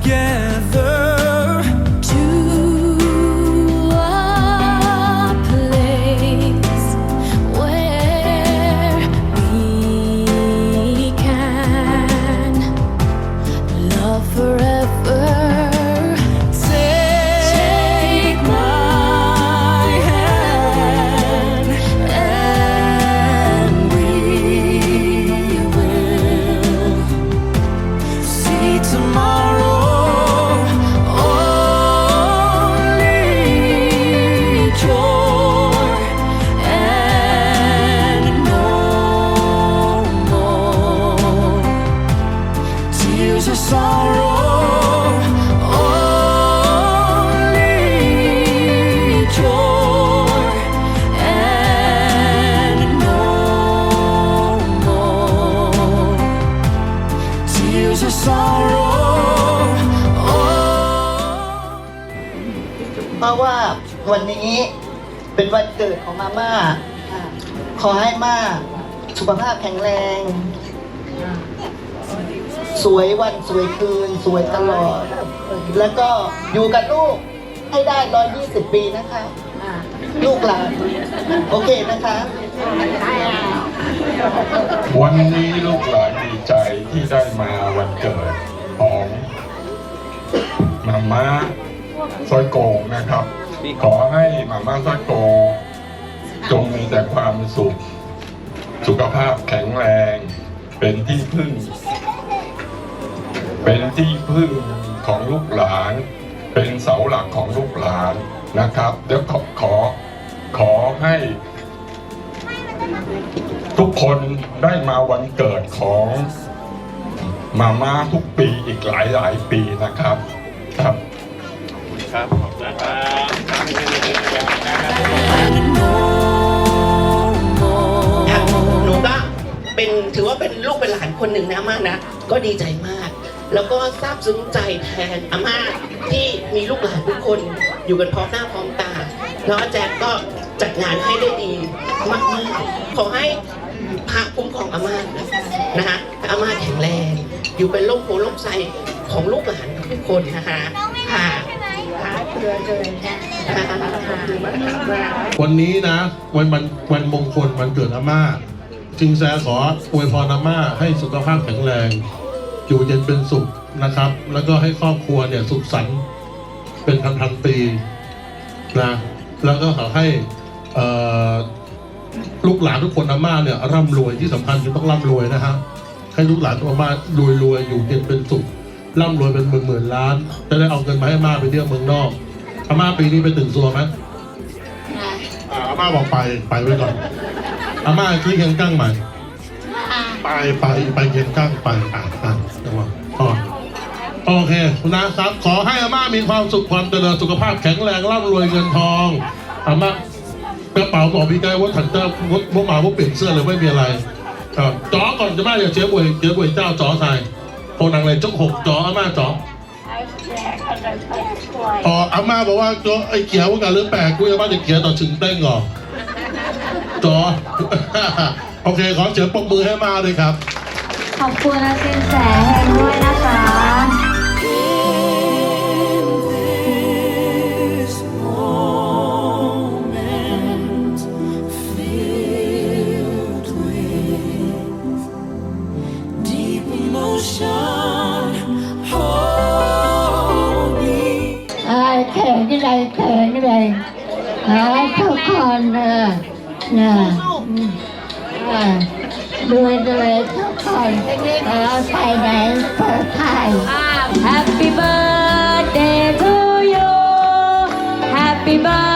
again. เพราะว่าวันนี้เป็นวันเกิดของมาม่า ขอให้ม่าสุขภาพแข็งแรง สวยวันสวยคืน สวยตลอด แล้วก็อยู่กับลูกให้ได้120ปีนะคะ ลูกหลานโอเคนะคะวันนี้ลูกหลานดีใจที่ได้มาวันเกิดของมาม่า ซอยโกงนะครับ ขอให้มาม่าซอยโกงจงมีแต่ความสุข สุขภาพแข็งแรง เป็นที่พึ่ง เป็นที่พึ่งของลูกหลาน เป็นเสาหลักของลูกหลานนะครับเดี๋ยวขอขอขอให้ทุกคนได้มาวันเกิดของมาม่าทุกปีอีกหลายหลายๆปีนะครับครับ ถือว่าเป็นลูกเป็นหลานคนหนึ่งนะอาม่านะ ก็ดีใจมาก แล้วก็ซาบซึ้งใจแทนอาม่าที่มีลูกหลานทุกคนอยู่กันพร้อมหน้าพร้อมตา แล้วอาแจกก็จัดงานให้ได้ดีมากๆขอให้พระคุ้มครองอาม่านะคะอาม่าแข็งแรง อยู่เป็นโลกโพโลกไซของลูกหลานทุกคนนะคะค่ะค่ะเพื่อเลยนะขอบคุณมากค่ะวันนี้นะ วันวันวันมงคลวันเกิดอาม่า จึงแซขออวยพรอาม่าให้สุขภาพแข็งแรง อยู่เย็นเป็นสุขนะครับ แล้วก็ให้ครอบครัวเนี่ยสุขสันต์เป็นพันพันๆปีนะแล้วก็ขอให้เอ่อลูกหลานทุกคนอาม่าเนี่ยร่ำรวยที่สำคัญคือต้องร่ำรวยนะฮะให้ลูกหลานอาม่ารวยรวยๆอยู่เย็นเป็นสุขร่ำรวยเป็นหมื่นหมื่นๆล้าน จะได้เอาเงินมาให้อาม่าไปเที่ยวเมืองนอกอาม่าปีนี้ไปถึงซัวไหมอ่าอาม่าบอกไปไปไว้ก่อน อาม่าซื้อเคียงกั้งใหม่ไปไปไปเคียงกั้งไปอะอะจังหวะพอโอเคนะครับขอให้อาม่ามีความสุขความเจริญสุขภาพแข็งแรงร่ำรวยเงินทองอาม่ากระเป๋าบอกพี่ไกว่าถังเจ้าว่าว่าหมาว่าเปลี่ยนเสื้อเลยไม่มีอะไร ครับจ๋อก่อนจะมาเดี๋ยวเจ๊บวยเจ๊บวยเจ้าจ๋อใส่โคนางเลยจุกหกจ๋ออาม่าจ๋ออ๋ออาม่าบอกว่าตัวไอ้เขียวว่ากันหรือแปลกกูจะว่าจะเขียวต่อถึงเต้งก่อน จอโอเค ขอเสียงปรบมือให้มาเลยครับ ขอบคุณอาสินแสแห่งด้วยนะคะ this moment filled with deep emotion. Hold me. เอ้ยเขินนี่เลยเขินนี่เลยเอ้ยทุกคนเออเนะอ่าด้วยด้วยทุกคนเราไปไหนเพื่อไทย Happy birthday to you. Happy birthday.